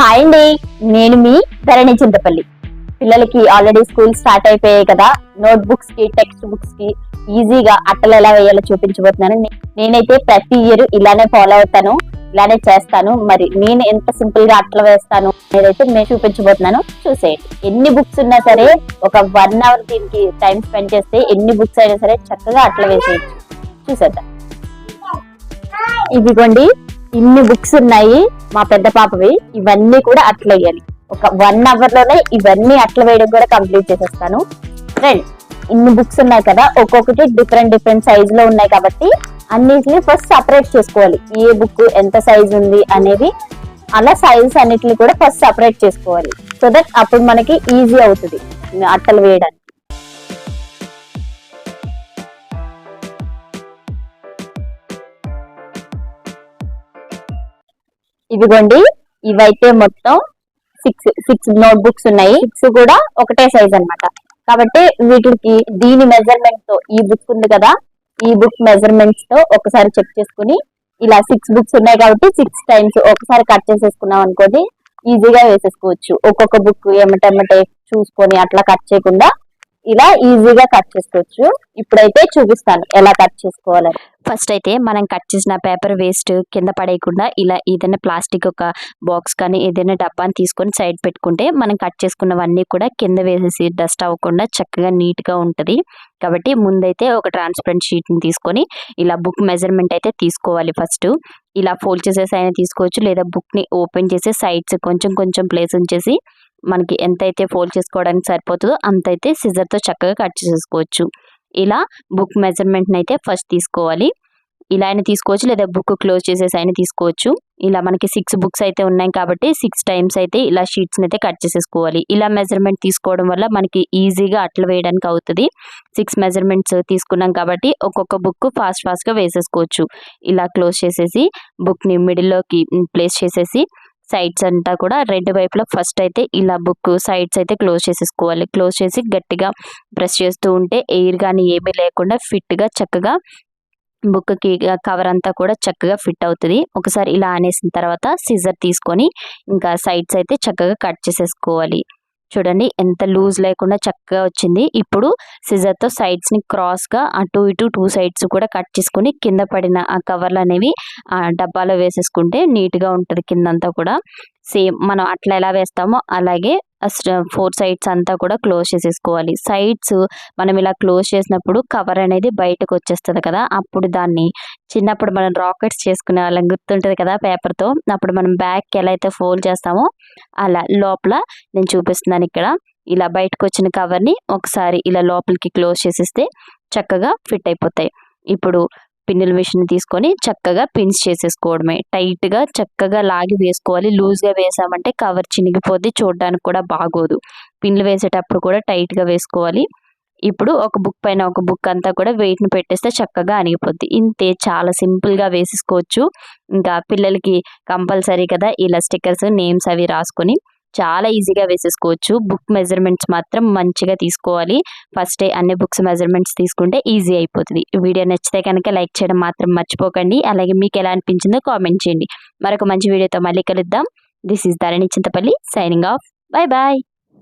Hi అండి నేను మీ ధరణి చింతపల్లి. పిల్లలకి ఆల్రెడీ స్కూల్ స్టార్ట్ అయిపోయాయి కదా నోట్ బుక్స్కి టెక్స్ట్ బుక్స్కి ఈజీగా అట్టలు ఎలా వేయాలో చూపించబోతున్నాను నేనైతే ప్రతి ఇయర్ ఇలానే ఫాలో అవుతాను ఇలానే చేస్తాను. మరి నేను ఎంత సింపుల్గా అట్టలు వేస్తాను నేనైతే నేను చూపించబోతున్నాను. చూసేయండి. ఎన్ని బుక్స్ ఉన్నా సరే ఒక వన్ అవర్ దీనికి టైం స్పెండ్ చేస్తే ఎన్ని బుక్స్ అయినా సరే చక్కగా అట్ల వేసేయచ్చు. చూసేద్దాం. ఇదిగోండి ఇన్ని బుక్స్ ఉన్నాయి మా పెద్ద పాపవి ఇవన్నీ కూడా అట్ల వేయాలి ఒక వన్ అవర్లోనే ఇవన్నీ అట్ల వేయడం కూడా కంప్లీట్ చేసేస్తాను. ఫ్రెండ్ ఇన్ని బుక్స్ ఉన్నాయి కదా ఒక్కొక్కటి డిఫరెంట్ డిఫరెంట్ సైజ్లో ఉన్నాయి కాబట్టి అన్నిటిని ఫస్ట్ సపరేట్ చేసుకోవాలి. ఏ బుక్ ఎంత సైజ్ ఉంది అనేది అలా సైజ్ అన్నిటిని కూడా ఫస్ట్ సపరేట్ చేసుకోవాలి. సో దట్ అప్పుడు మనకి ఈజీ అవుతుంది. అట్టలు వేయడానికి. ఇదిగోండి ఇవైతే మొత్తం సిక్స్ సిక్స్ నోట్ బుక్స్ ఉన్నాయి. సిక్స్ కూడా ఒకటే సైజ్ అనమాట కాబట్టి వీటికి దీని మెజర్మెంట్తో ఈ బుక్ ఉంది కదా ఈ బుక్ మెజర్మెంట్స్తో ఒకసారి చెక్ చేసుకుని ఇలా సిక్స్ బుక్స్ ఉన్నాయి కాబట్టి సిక్స్ టైమ్స్ ఒకసారి కట్ చేసేసుకున్నాం అనుకోండి ఈజీగా వేసేసుకోవచ్చు. ఒక్కొక్క బుక్ ఏమిటమ్మటే చూసుకొని అట్లా కట్ చేయకుండా ఇలా ఈజీగా కట్ చేసుకోవచ్చు. ఇప్పుడైతే చూపిస్తాను ఎలా కట్ చేసుకోవాలని. ఫస్ట్ అయితే మనం కట్ చేసిన పేపర్ వేస్ట్ కింద పడేయకుండా ఇలా ఏదైనా ప్లాస్టిక్ ఒక బాక్స్ కానీ ఏదైనా డబ్బాని తీసుకొని సైడ్ పెట్టుకుంటే మనం కట్ చేసుకున్నవన్నీ కూడా కింద వేసేసి డస్ట్ అవ్వకుండా చక్కగా నీట్గా కాబట్టి ముందైతే ఒక ట్రాన్స్పరెంట్ షీట్ని తీసుకొని ఇలా బుక్ మెజర్మెంట్ అయితే తీసుకోవాలి ఫస్ట్ ఇలా ఫోల్డ్ చేసేసి అయినా తీసుకోవచ్చు లేదా బుక్ని ఓపెన్ చేసి సైడ్స్ కొంచెం కొంచెం ప్లేస్ ఉంచేసి మనకి ఎంతైతే ఫోల్డ్ చేసుకోవడానికి సరిపోతుందో అంత అయితే చక్కగా కట్ చేసేసుకోవచ్చు. ఇలా బుక్ మెజర్మెంట్ని అయితే ఫస్ట్ తీసుకోవాలి. ఇలా అయినా తీసుకోవచ్చు లేదా బుక్ క్లోజ్ చేసేసి అయినా తీసుకోవచ్చు. ఇలా మనకి సిక్స్ బుక్స్ అయితే ఉన్నాయి కాబట్టి సిక్స్ టైమ్స్ అయితే ఇలా షీట్స్ని అయితే కట్ చేసేసుకోవాలి. ఇలా మెజర్మెంట్ తీసుకోవడం వల్ల మనకి ఈజీగా అట్లా వేయడానికి అవుతుంది. సిక్స్ మెజర్మెంట్స్ తీసుకున్నాం కాబట్టి ఒక్కొక్క బుక్ ఫాస్ట్ ఫాస్ట్గా వేసేసుకోవచ్చు. ఇలా క్లోజ్ చేసేసి బుక్ని మిడిల్లోకి ప్లేస్ చేసేసి సైడ్స్ అంతా కూడా రెండు వైపులా ఫస్ట్ అయితే ఇలా బుక్ సైడ్స్ అయితే క్లోజ్ చేసేసుకోవాలి. క్లోజ్ చేసి గట్టిగా ప్రెస్ చేస్తూ ఉంటే ఎయిర్ కానీ ఏమీ లేకుండా ఫిట్గా చక్కగా బుక్కి కవర్ అంతా కూడా చక్కగా ఫిట్ అవుతుంది. ఒకసారి ఇలా అనేసిన తర్వాత సిజర్ తీసుకొని ఇంకా సైడ్స్ అయితే చక్కగా కట్ చేసేసుకోవాలి. చూడండి ఎంత లూజ్ లేకుండా చక్కగా వచ్చింది. ఇప్పుడు సిజర్తో సైడ్స్ని సైడ్స్ని అటు ఇటు టూ సైడ్స్ కూడా కట్ చేసుకొని కింద పడిన ఆ కవర్లు అనేవి ఆ డబ్బాలో వేసేసుకుంటే నీట్గా కిందంతా కూడా. సేమ్ మనం అట్లా ఎలా వేస్తామో అలాగే ఫోర్ సైడ్స్ అంతా కూడా క్లోజ్ చేసేసుకోవాలి. సైడ్స్ మనం ఇలా క్లోజ్ చేసినప్పుడు కవర్ అనేది బయటకు వచ్చేస్తుంది కదా అప్పుడు దాన్ని చిన్నప్పుడు మనం రాకెట్స్ చేసుకునే వాళ్ళం గుర్తుంటుంది కదా పేపర్తో అప్పుడు మనం బ్యాక్ ఎలా అయితే ఫోల్డ్ చేస్తామో అలా లోపల నేను చూపిస్తున్నాను ఇక్కడ. ఇలా బయటకు వచ్చిన కవర్ని ఒకసారి ఇలా లోపలికి క్లోజ్ చేసేస్తే చక్కగా ఫిట్ అయిపోతాయి. ఇప్పుడు పిన్నుల మిషన్ తీసుకొని చక్కగా పిన్స్ చేసేసుకోవడమే. టైట్గా చక్కగా లాగి వేసుకోవాలి. లూజ్గా వేసామంటే కవర్ చినిగిపోద్ది చూడడానికి కూడా బాగోదు. పిన్లు వేసేటప్పుడు కూడా టైట్గా వేసుకోవాలి. ఇప్పుడు ఒక బుక్ పైన ఒక బుక్ అంతా కూడా వెయిట్ని పెట్టేస్తే చక్కగా అణిగిపోద్ది. ఇంతే చాలా సింపుల్గా వేసేసుకోవచ్చు. ఇంకా పిల్లలకి కంపల్సరీ కదా ఇలా స్టిక్కర్స్ నేమ్స్ అవి రాసుకొని చాలా ఈజీగా వేసేసుకోవచ్చు. బుక్ మెజర్మెంట్స్ మాత్రం మంచిగా తీసుకోవాలి. ఫస్ట్ అన్ని బుక్స్ మెజర్మెంట్స్ తీసుకుంటే ఈజీ అయిపోతుంది. వీడియో నచ్చితే కనుక లైక్ చేయడం మాత్రం మర్చిపోకండి. అలాగే మీకు ఎలా అనిపించిందో కామెంట్ చేయండి. మరొక మంచి వీడియోతో మళ్ళీ కలుద్దాం. This is Dharani Chintapalli signing off bye bye